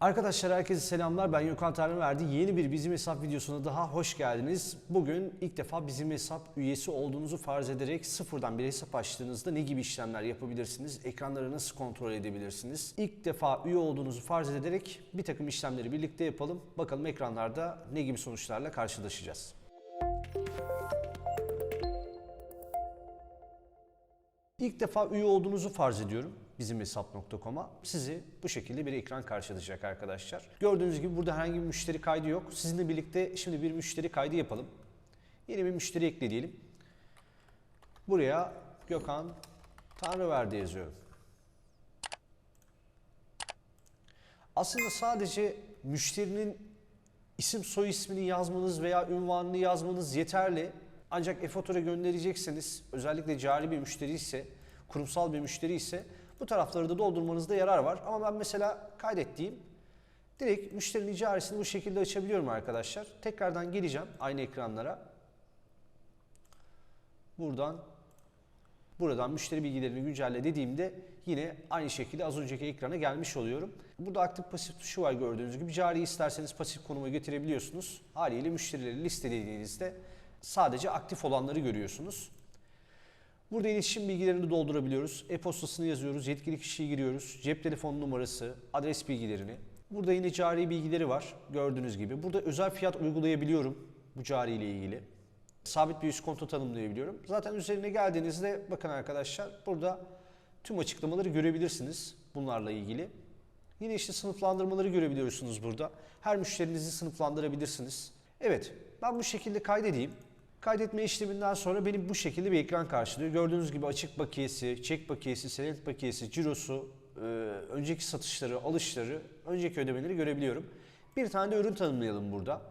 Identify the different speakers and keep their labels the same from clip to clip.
Speaker 1: Arkadaşlar herkese selamlar. Ben Gökhan Tanrıverdi. Yeni bir Bizim Hesap videosuna daha hoş geldiniz. Bugün ilk defa Bizim Hesap üyesi olduğunuzu farz ederek sıfırdan bir hesap açtığınızda ne gibi işlemler yapabilirsiniz? Ekranları nasıl kontrol edebilirsiniz? İlk defa üye olduğunuzu farz ederek bir takım işlemleri birlikte yapalım. Bakalım ekranlarda ne gibi sonuçlarla karşılaşacağız. İlk defa üye olduğunuzu farz ediyorum bizim hesap.com'a. Sizi bu şekilde bir ekran karşılayacak arkadaşlar. Gördüğünüz gibi burada herhangi bir müşteri kaydı yok. Sizinle birlikte şimdi bir müşteri kaydı yapalım. Yeni bir müşteri ekle diyelim. Buraya Gökhan Tanrıverdi yazıyorum. Aslında sadece müşterinin isim soy ismini yazmanız veya ünvanını yazmanız yeterli. Ancak e-fatura gönderecekseniz özellikle cari bir müşteri ise, kurumsal bir müşteri ise bu tarafları da doldurmanızda yarar var. Ama ben mesela kaydettiğim direkt müşterinin icaresini bu şekilde açabiliyorum arkadaşlar. Tekrardan geleceğim aynı ekranlara. Buradan Buradan müşteri bilgilerini güncelle dediğimde yine aynı şekilde az önceki ekrana gelmiş oluyorum. Burada aktif pasif tuşu var gördüğünüz gibi. Cari isterseniz pasif konuma getirebiliyorsunuz. Haliyle müşterileri listelediğinizde sadece aktif olanları görüyorsunuz. Burada iletişim bilgilerini doldurabiliyoruz. E-postasını yazıyoruz, yetkili kişiyi giriyoruz, cep telefonu numarası, adres bilgilerini. Burada yine cari bilgileri var gördüğünüz gibi. Burada özel fiyat uygulayabiliyorum bu cari ile ilgili. Sabit bir üst konto tanımlayabiliyorum. Zaten üzerine geldiğinizde bakın arkadaşlar burada tüm açıklamaları görebilirsiniz bunlarla ilgili. Yine işte sınıflandırmaları görebiliyorsunuz burada. Her müşterinizi sınıflandırabilirsiniz. Evet ben bu şekilde kaydedeyim. Kaydetme işleminden sonra benim bu şekilde bir ekran karşılıyor. Gördüğünüz gibi açık bakiyesi, çek bakiyesi, senet bakiyesi, cirosu, e, önceki satışları, alışları, önceki ödemeleri görebiliyorum. Bir tane de ürün tanımlayalım burada.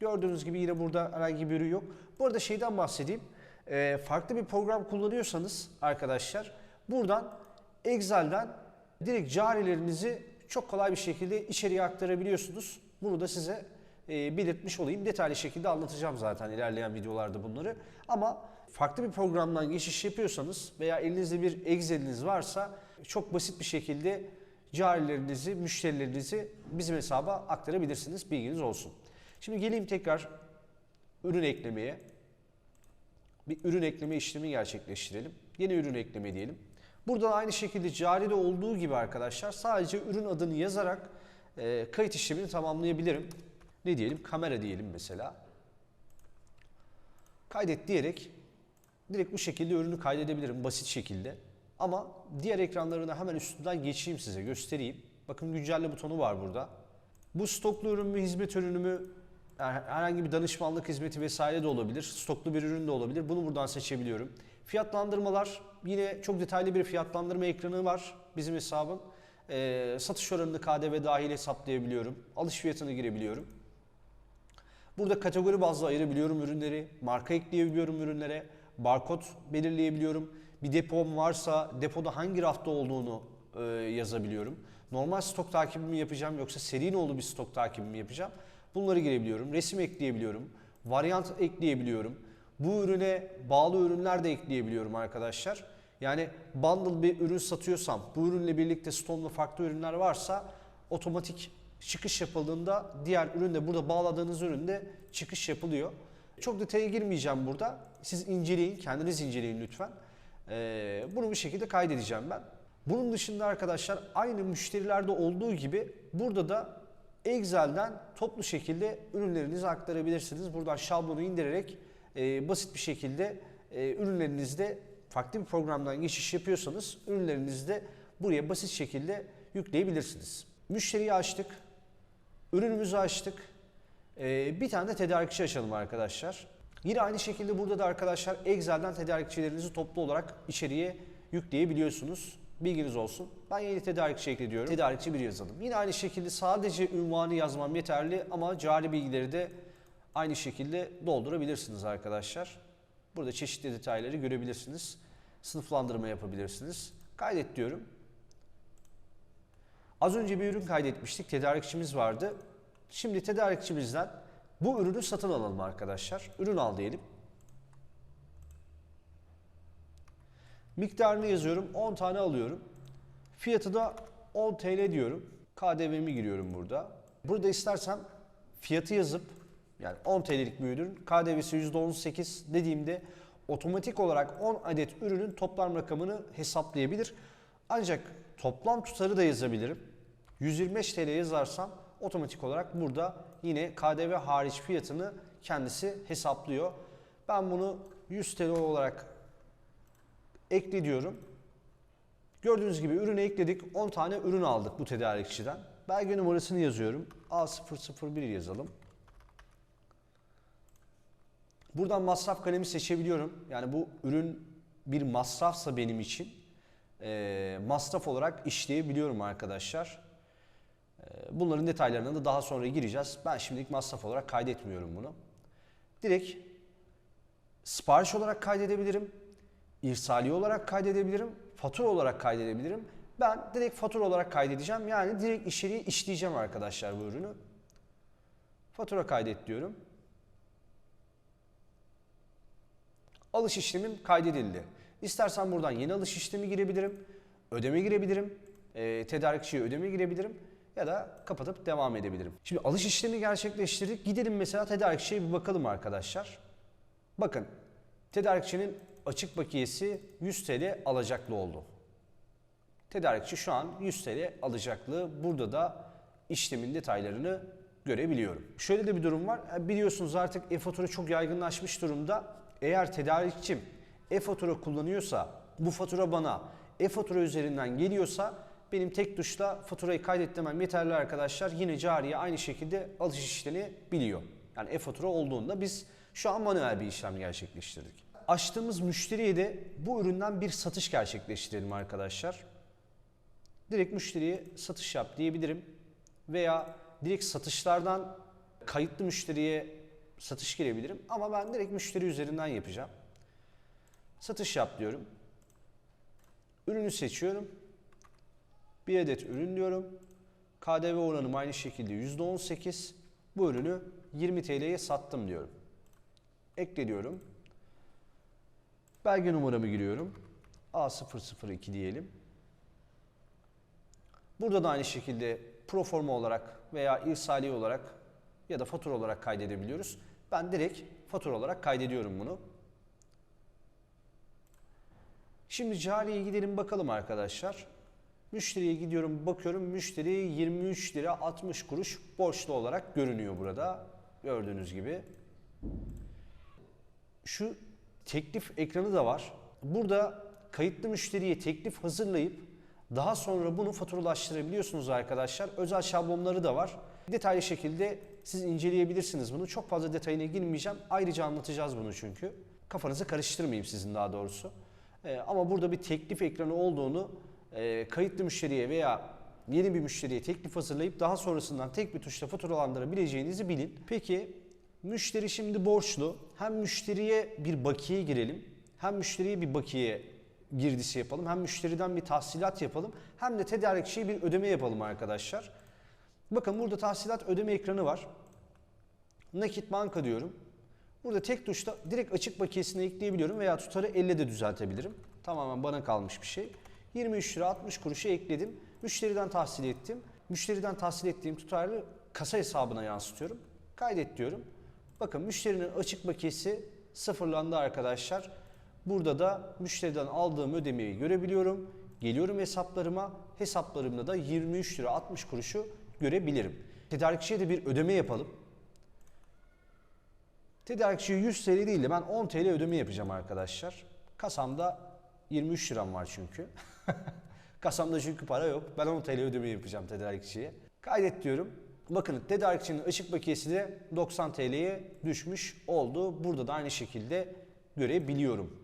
Speaker 1: Gördüğünüz gibi yine burada herhangi bir ürün yok. Bu arada şeyden bahsedeyim. E, farklı bir program kullanıyorsanız arkadaşlar buradan Excel'den direkt carilerinizi çok kolay bir şekilde içeriye aktarabiliyorsunuz. Bunu da size e, belirtmiş olayım. Detaylı şekilde anlatacağım zaten ilerleyen videolarda bunları. Ama farklı bir programdan geçiş yapıyorsanız veya elinizde bir Excel'iniz varsa çok basit bir şekilde carilerinizi, müşterilerinizi bizim hesaba aktarabilirsiniz. Bilginiz olsun. Şimdi geleyim tekrar ürün eklemeye. Bir ürün ekleme işlemi gerçekleştirelim. Yeni ürün ekleme diyelim. Burada da aynı şekilde caride olduğu gibi arkadaşlar sadece ürün adını yazarak e, kayıt işlemini tamamlayabilirim. Ne diyelim? Kamera diyelim mesela. Kaydet diyerek direkt bu şekilde ürünü kaydedebilirim basit şekilde. Ama diğer ekranlarına hemen üstünden geçeyim size göstereyim. Bakın güncelle butonu var burada. Bu stoklu ürün mü, hizmet ürünü mü, herhangi bir danışmanlık hizmeti vesaire de olabilir. Stoklu bir ürün de olabilir. Bunu buradan seçebiliyorum. Fiyatlandırmalar yine çok detaylı bir fiyatlandırma ekranı var bizim hesabın. Ee, satış oranını KDV dahil hesaplayabiliyorum. Alış fiyatını girebiliyorum. Burada kategori bazlı ayırabiliyorum ürünleri. Marka ekleyebiliyorum ürünlere. Barkod belirleyebiliyorum. Bir depom varsa depoda hangi rafta olduğunu e, yazabiliyorum. Normal stok takibi mi yapacağım yoksa seri nolu bir stok takibi mi yapacağım? Bunları girebiliyorum. Resim ekleyebiliyorum. Varyant ekleyebiliyorum. Bu ürüne bağlı ürünler de ekleyebiliyorum arkadaşlar. Yani bundle bir ürün satıyorsam, bu ürünle birlikte stone'lu farklı ürünler varsa otomatik çıkış yapıldığında diğer üründe burada bağladığınız üründe çıkış yapılıyor. Çok detaya girmeyeceğim burada. Siz inceleyin, kendiniz inceleyin lütfen. Ee, bunu bu şekilde kaydedeceğim ben. Bunun dışında arkadaşlar aynı müşterilerde olduğu gibi burada da Excel'den toplu şekilde ürünlerinizi aktarabilirsiniz. Buradan şablonu indirerek e, basit bir şekilde e, ürünlerinizde farklı bir programdan geçiş yapıyorsanız ürünlerinizde buraya basit şekilde yükleyebilirsiniz. Müşteriyi açtık. Ürünümüzü açtık. E, bir tane de tedarikçi açalım arkadaşlar. Yine aynı şekilde burada da arkadaşlar Excel'den tedarikçilerinizi toplu olarak içeriye yükleyebiliyorsunuz. Bilginiz olsun. Ben yeni tedarikçi ekliyorum. Tedarikçi bir yazalım. Yine aynı şekilde sadece ünvanı yazmam yeterli ama cari bilgileri de aynı şekilde doldurabilirsiniz arkadaşlar. Burada çeşitli detayları görebilirsiniz. Sınıflandırma yapabilirsiniz. Kaydet diyorum. Az önce bir ürün kaydetmiştik. Tedarikçimiz vardı. Şimdi tedarikçimizden bu ürünü satın alalım arkadaşlar. Ürün al diyelim. Miktarını yazıyorum. 10 tane alıyorum. Fiyatı da 10 TL diyorum. KDV'mi giriyorum burada. Burada istersem fiyatı yazıp yani 10 TL'lik bir ürün KDV'si %18 dediğimde otomatik olarak 10 adet ürünün toplam rakamını hesaplayabilir. Ancak toplam tutarı da yazabilirim. 125 TL yazarsam otomatik olarak burada yine KDV hariç fiyatını kendisi hesaplıyor. Ben bunu 100 TL olarak ekle diyorum. Gördüğünüz gibi ürünü ekledik. 10 tane ürün aldık bu tedarikçiden. Belge numarasını yazıyorum. A001 yazalım. Buradan masraf kalemi seçebiliyorum. Yani bu ürün bir masrafsa benim için e, masraf olarak işleyebiliyorum arkadaşlar. E, bunların detaylarına da daha sonra gireceğiz. Ben şimdilik masraf olarak kaydetmiyorum bunu. Direkt sipariş olarak kaydedebilirim. irsali olarak kaydedebilirim. Fatura olarak kaydedebilirim. Ben direkt fatura olarak kaydedeceğim. Yani direkt içeriye işleyeceğim arkadaşlar bu ürünü. Fatura kaydet diyorum. Alış işlemim kaydedildi. İstersen buradan yeni alış işlemi girebilirim. Ödeme girebilirim. E, tedarikçiye ödeme girebilirim. Ya da kapatıp devam edebilirim. Şimdi alış işlemi gerçekleştirdik. Gidelim mesela tedarikçiye bir bakalım arkadaşlar. Bakın tedarikçinin açık bakiyesi 100 TL alacaklı oldu. Tedarikçi şu an 100 TL alacaklı. Burada da işlemin detaylarını görebiliyorum. Şöyle de bir durum var. Biliyorsunuz artık e-fatura çok yaygınlaşmış durumda. Eğer tedarikçim e-fatura kullanıyorsa, bu fatura bana e-fatura üzerinden geliyorsa benim tek tuşla faturayı kaydetmem yeterli arkadaşlar. Yine cariye aynı şekilde alış işlemi biliyor. Yani e-fatura olduğunda biz şu an manuel bir işlem gerçekleştirdik. Açtığımız müşteriye de bu üründen bir satış gerçekleştirelim arkadaşlar. Direkt müşteriye satış yap diyebilirim. Veya direkt satışlardan kayıtlı müşteriye satış girebilirim. Ama ben direkt müşteri üzerinden yapacağım. Satış yap diyorum. Ürünü seçiyorum. Bir adet ürün diyorum. KDV oranım aynı şekilde %18. Bu ürünü 20 TL'ye sattım diyorum. Ekle diyorum. Belge numaramı giriyorum. A002 diyelim. Burada da aynı şekilde proforma olarak veya irsali olarak ya da fatura olarak kaydedebiliyoruz. Ben direkt fatura olarak kaydediyorum bunu. Şimdi cariye gidelim bakalım arkadaşlar. Müşteriye gidiyorum bakıyorum müşteri 23 lira 60 kuruş borçlu olarak görünüyor burada. Gördüğünüz gibi. Şu teklif ekranı da var. Burada kayıtlı müşteriye teklif hazırlayıp daha sonra bunu faturalaştırabiliyorsunuz arkadaşlar. Özel şablonları da var. Detaylı şekilde siz inceleyebilirsiniz bunu. Çok fazla detayına girmeyeceğim. Ayrıca anlatacağız bunu çünkü. Kafanızı karıştırmayayım sizin daha doğrusu. Ee, ama burada bir teklif ekranı olduğunu e, kayıtlı müşteriye veya yeni bir müşteriye teklif hazırlayıp daha sonrasından tek bir tuşla faturalandırabileceğinizi bilin. Peki müşteri şimdi borçlu. Hem müşteriye bir bakiye girelim. Hem müşteriye bir bakiye girdisi yapalım. Hem müşteriden bir tahsilat yapalım. Hem de tedarikçiye bir ödeme yapalım arkadaşlar. Bakın burada tahsilat ödeme ekranı var. Nakit banka diyorum. Burada tek tuşla direkt açık bakiyesini ekleyebiliyorum veya tutarı elle de düzeltebilirim. Tamamen bana kalmış bir şey. 23 lira 60 kuruşu ekledim. Müşteriden tahsil ettim. Müşteriden tahsil ettiğim tutarı kasa hesabına yansıtıyorum. Kaydet diyorum. Bakın müşterinin açık bakiyesi sıfırlandı arkadaşlar. Burada da müşteriden aldığım ödemeyi görebiliyorum. Geliyorum hesaplarıma. Hesaplarımda da 23 lira 60 kuruşu görebilirim. Tedarikçiye de bir ödeme yapalım. Tedarikçiye 100 TL değil de ben 10 TL ödeme yapacağım arkadaşlar. Kasamda 23 liram var çünkü. Kasamda çünkü para yok. Ben 10 TL ödeme yapacağım tedarikçiye. Kaydet diyorum. Bakın tedarikçinin ışık bakiyesi de 90 TL'ye düşmüş oldu. Burada da aynı şekilde görebiliyorum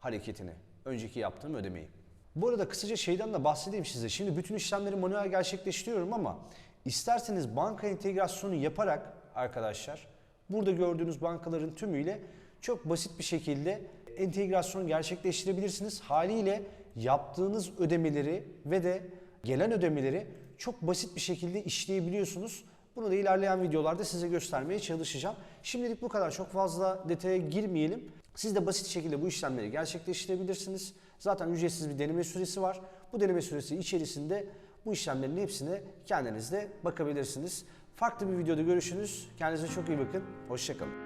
Speaker 1: hareketini. Önceki yaptığım ödemeyi. Bu arada kısaca şeyden de bahsedeyim size. Şimdi bütün işlemleri manuel gerçekleştiriyorum ama isterseniz banka entegrasyonu yaparak arkadaşlar burada gördüğünüz bankaların tümüyle çok basit bir şekilde entegrasyon gerçekleştirebilirsiniz. Haliyle yaptığınız ödemeleri ve de gelen ödemeleri çok basit bir şekilde işleyebiliyorsunuz. Bunu da ilerleyen videolarda size göstermeye çalışacağım. Şimdilik bu kadar. Çok fazla detaya girmeyelim. Siz de basit şekilde bu işlemleri gerçekleştirebilirsiniz. Zaten ücretsiz bir deneme süresi var. Bu deneme süresi içerisinde Bu işlemlerin hepsine kendiniz de bakabilirsiniz. Farklı bir videoda görüşürüz. Kendinize çok iyi bakın. Hoşçakalın.